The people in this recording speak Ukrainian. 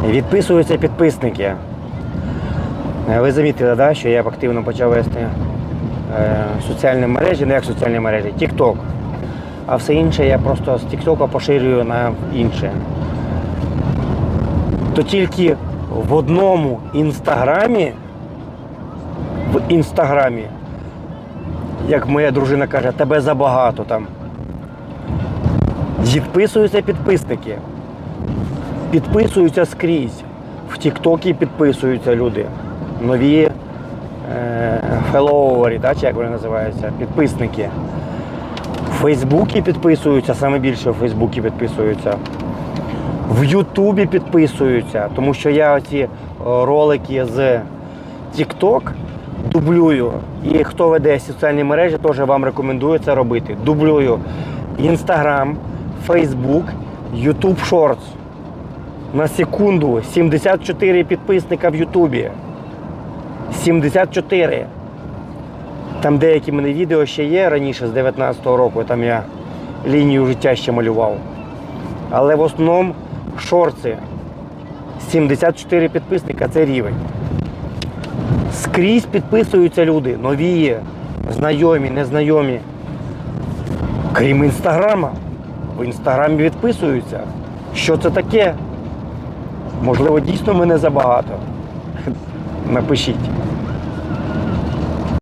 Відписуються підписники. Е, Ви замітили, да, що я активно почав вести е, соціальні мережі, не як соціальні мережі, TikTok. А все інше я просто з TikTok поширюю на інше. То тільки в одному інстаграмі, в інстаграмі, як моя дружина каже, тебе забагато там. Відписуються підписники. Підписуються скрізь. В Тіктокі підписуються люди. Нові е, феловери, да, чи як вони називаються, підписники. В Фейсбуці підписуються, саме більше в Фейсбуці підписуються. В Ютубі підписуються, тому що я ці е, ролики з TikTok дублюю. І хто веде соціальні мережі, теж вам рекомендую це робити. Дублюю Instagram, Facebook, YouTube Shorts. На секунду 74 підписника в Ютубі. 74. Там деякі мене відео ще є раніше з 19-го року, там я лінію життя ще малював. Але в основному шорти. 74 підписника це рівень. Скрізь підписуються люди, нові, знайомі, незнайомі. Крім інстаграма. В інстаграмі відписуються. Що це таке? Можливо, дійсно мене забагато. Напишіть.